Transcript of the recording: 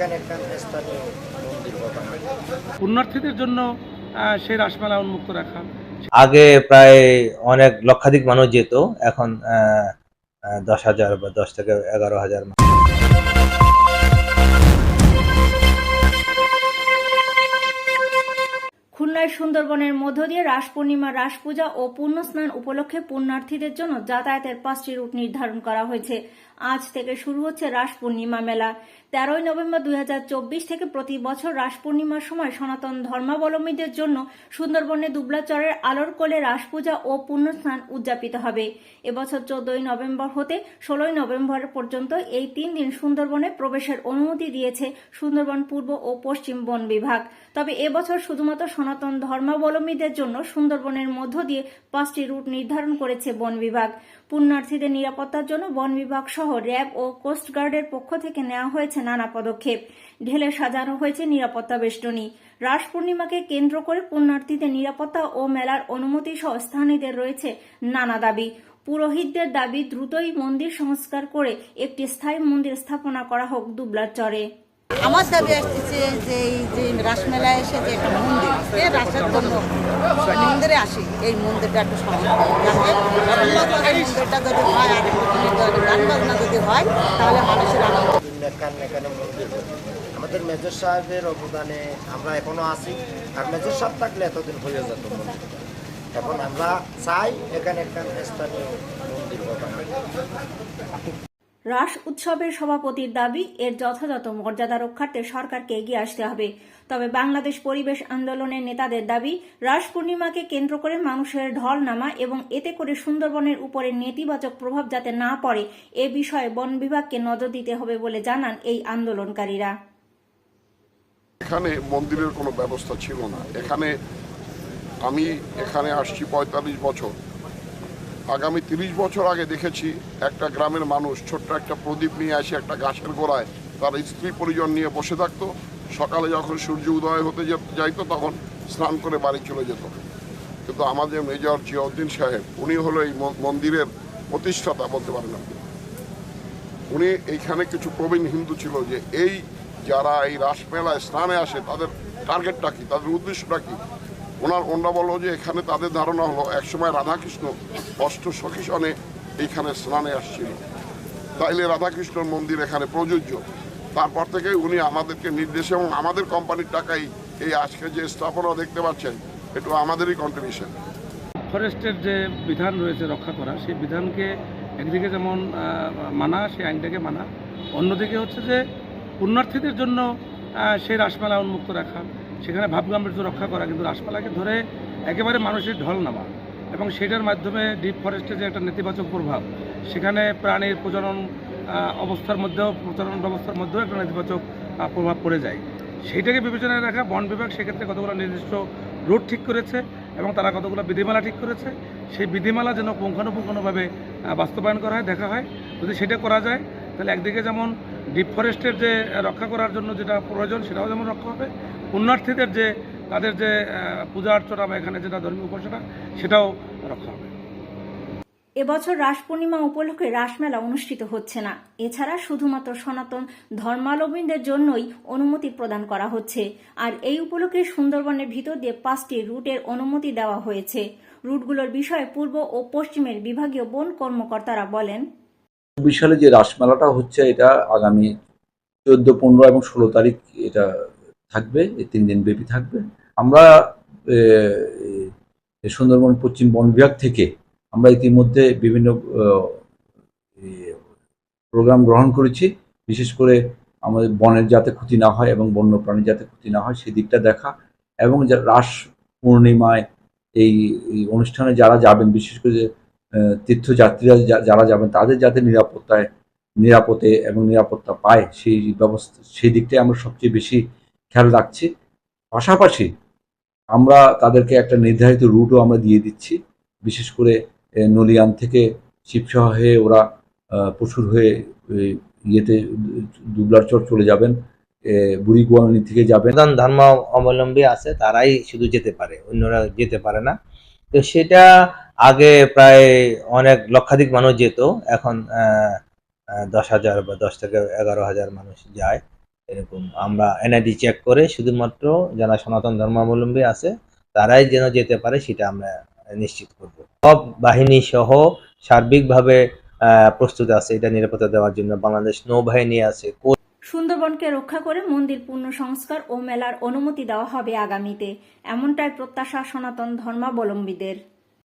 এখানে একটা স্থানীয় মন্দির পুণ্যার্থীদের জন্য সেই রাসমেলা উন্মুক্ত রাখা। আগে প্রায় অনেক লক্ষাধিক মানুষ যেত এখন দশ হাজার বা দশ থেকে এগারো হাজার খুলনার সুন্দরবনের মধ্য দিয়ে রাস পূর্ণিমা রাস পূজা ও পুণ্যস্নান উপলক্ষে পুণ্যার্থীদের জন্য যাতায়াতের পাঁচটি রুট নির্ধারণ করা হয়েছে। আজ থেকে শুরু হচ্ছে রাস পূর্ণিমা মেলা। তেরোই নভেম্বর দুই হাজার চব্বিশ থেকে প্রতি বছর রাস পূর্ণিমার সময় সনাতন ধর্মাবলম্বীদের জন্য সুন্দরবনে দুবলাচরের আলোর কোলে রাস পূজা ও পুণ্যস্নান উদযাপিত হবে। এবছর চোদ্দই নভেম্বর হতে ষোলোই নভেম্বর পর্যন্ত এই তিন দিন সুন্দরবনে প্রবেশের অনুমতি দিয়েছে সুন্দরবন পূর্ব ও পশ্চিম বন বিভাগ। তবে এবছর শুধুমাত্র সনাতন ধর্মাবলম্বীদের জন্য সুন্দরবনের মধ্য দিয়ে পাঁচটি রুট নির্ধারণ করেছে বন বিভাগ। পুণ্যার্থীদের নিরাপত্তার জন্য বন বিভাগ সহ র্যাব ও কোস্টগার্ডের পক্ষ থেকে নেওয়া হয়েছে নানা পদক্ষেপ। ঢেলে সাজানো হয়েছে নিরাপত্তা বেষ্টনী। রাস পূর্ণিমাকে কেন্দ্র করে পুণ্যার্থীদের নিরাপত্তা ও মেলার অনুমতি সহ স্থানীয়দের রয়েছে নানা দাবি। পুরোহিতদের দাবি, দ্রুতই মন্দির সংস্কার করে একটি স্থায়ী মন্দির স্থাপনা করা হোক দুবলার চরে। আমার দাবি আসতেছে যে এই যে রাসমেলায় এসে যে একটা মন্দির, সে রাসের জন্য মন্দিরে আসি। এই মন্দিরটা একটু এই মন্দিরটা যদি হয়, আর একটু যদি গান বাজনা যদি হয়, তাহলে মানুষের আনন্দ এখানে এখানে মন্দির আমাদের মেজর সাহেবের অবদানে আমরা এখনও আছি। আর মেজর সাহেব থাকলে এতদিন হয়ে যেত এখন আমরা চাই এখানে একটা স্থানীয় মন্দির রাস উৎসবের সভাপতির দাবি, এর যথাযথ মর্যাদা রক্ষার্থে সরকারকে এগিয়ে আসতে হবে। তবে বাংলাদেশ পরিবেশ আন্দোলনের নেতাদের দাবি, রাস পূর্ণিমাকে কেন্দ্র করে মানুষের ঢল নামা এবং এতে করে সুন্দরবনের উপরে নেতিবাচক প্রভাব যাতে না পড়ে, এ বিষয়ে বন বিভাগকে নজর দিতে হবে বলে জানান এই আন্দোলনকারীরা। এখানে মন্দিরের কোনো ব্যবস্থা ছিল না। এখানে আমি এখানে আসছি পঁয়তাল্লিশ বছর। আগামী তিরিশ বছর আগে দেখেছি একটা গ্রামের মানুষ ছোট্ট একটা প্রদীপ নিয়ে আসে একটা গাছের গোড়ায় তার স্ত্রী পরিজন নিয়ে বসে থাকতো। সকালে যখন সূর্য উদয় হতে যাইতো তখন স্নান করে বাড়ি চলে যেত। কিন্তু আমাদের মেজর জিয়াউদ্দিন সাহেব, উনি হলো এই মন্দিরের প্রতিষ্ঠাতা বলতে পারেন আপনি। উনি এইখানে কিছু প্রবীণ হিন্দু ছিল যে, এই যারা এই রাসমেলায় স্নানে আসে তাদের টার্গেটটা কী? তাদের উদ্দেশ্যটা কি? ওনার, ওনারা বলল যে এখানে তাদের ধারণা হলো, একসময় রাধাকৃষ্ণ অষ্ট সখী সনে এইখানে স্নানে আসছিল। তাইলে রাধাকৃষ্ণর মন্দির এখানে প্রযোজ্য। তারপর থেকে উনি আমাদেরকে নির্দেশ, এবং আমাদের কোম্পানির টাকাই এই আজকে যে স্থাপনা দেখতে পাচ্ছেন, এটা আমাদেরই কন্ট্রিবিউশন ফরেস্টের যে বিধান রয়েছে রক্ষা করা, সেই বিধানকে একদিকে যেমন মানা, সেই আইনটাকে মানা, অন্যদিকে হচ্ছে যে পুণ্যার্থীদের জন্য সেই রাসমেলা উন্মুক্ত রাখা সেখানে ভাবগাম্ভীর্য রক্ষা করা, কিন্তু রাসমেলাকে ধরে একেবারে মানুষের ঢল নামা এবং সেটার মাধ্যমে ডিপ ফরেস্টের যে একটা নেতিবাচক প্রভাব, সেখানে প্রাণীর প্রজনন অবস্থার মধ্যেও, প্রজনন ব্যবস্থার মধ্যেও একটা নেতিবাচক প্রভাব পড়ে যায়। সেইটাকে বিবেচনায় রাখা বন বিভাগ সেক্ষেত্রে কতগুলো নির্দিষ্ট রুট ঠিক করেছে এবং তারা কতগুলো বিধিমালা ঠিক করেছে, সেই বিধিমালা যেন পুঙ্খানুপুঙ্খানুভাবে বাস্তবায়ন করা হয়, দেখা হয়। যদি সেটা করা যায়, তাহলে একদিকে যেমন ডিপ ফরেস্টের যে রক্ষা করার জন্য যেটা প্রয়োজন, সেটাও যেমন রক্ষা হবে। পুণ্যার্থীদের যে, তাদের যে পূজা অর্চনা বা এখানে যেটা ধর্মীয় উপাসনা, সেটাও রক্ষা হবে। এবছর রাস পূর্ণিমা উপলক্ষে রাসমেলা অনুষ্ঠিত হচ্ছে না। এছাড়া শুধুমাত্র সনাতন ধর্মাবলম্বীদের জন্যই অনুমতি প্রদান করা হচ্ছে। আর এই উপলক্ষে সুন্দরবনের ভিতর দিয়ে পাঁচটি রুটের অনুমতি দেওয়া হয়েছে। রুটগুলোর বিষয়ে পূর্ব ও পশ্চিমের বিভাগীয় বন কর্মকর্তারা বলেন চব্বিশ সালে যে রাসমেলাটা হচ্ছে, এটা আগামী চোদ্দ, পনেরো এবং ষোলো তারিখ এটা থাকবে, এই তিন দিন ব্যাপী থাকবে। আমরা সুন্দরবন পশ্চিম বন বিভাগ থেকে আমরা ইতিমধ্যে বিভিন্ন প্রোগ্রাম গ্রহণ করেছি। বিশেষ করে আমাদের বনের যাতে ক্ষতি না হয় এবং বন্যপ্রাণীর যাতে ক্ষতি না হয় সেদিকটা দেখা। এবং যা রাস পূর্ণিমায় এই অনুষ্ঠানে যারা যাবেন, বিশেষ করে তীর্থযাত্রীরা যারা যাবেন, তাদের যাতে নিরাপত্তায়, নিরাপদে এবং নিরাপত্তা পায়, সেই ব্যবস্থা, সেই দিকটাই আমরা সবচেয়ে বেশি খেয়াল রাখছি। পাশাপাশি আমরা তাদেরকে একটা নির্ধারিত রুটও আমরা দিয়ে দিচ্ছি। বিশেষ করে নলিয়ান থেকে শিবসহ হয়ে ওরা পশুর হয়ে ইয়েতে দুবলার চর চলে যাবেন বুড়ি গোয়ালনি থেকে যাবেন। সনাতন ধর্ম অবলম্বী আছে, তারাই শুধু যেতে পারে, অন্যরা যেতে পারে না। তো সেটা আগে প্রায় অনেক লক্ষাধিক মানুষ যেত, এখন দশ হাজার বা দশ থেকে এগারো হাজার মানুষ যায়, এরকম। আমরা এনআইডি চেক করে শুধুমাত্র যারা সনাতন ধর্মাবলম্বী আছে, তারাই যেন যেতে পারে সেটা আমরা নিশ্চিত করব। সব বাহিনী সহ সার্বিকভাবে প্রস্তুত আছে এটা নিরাপত্তা দেওয়ার জন্য। বাংলাদেশ নৌবাহিনী আছে সুন্দরবনকে রক্ষা করে মন্দির পূর্ণ সংস্কার ও মেলার অনুমতি দেওয়া হবে আগামীতে, এমনটাই প্রত্যাশা সনাতন ধর্মাবলম্বীদের।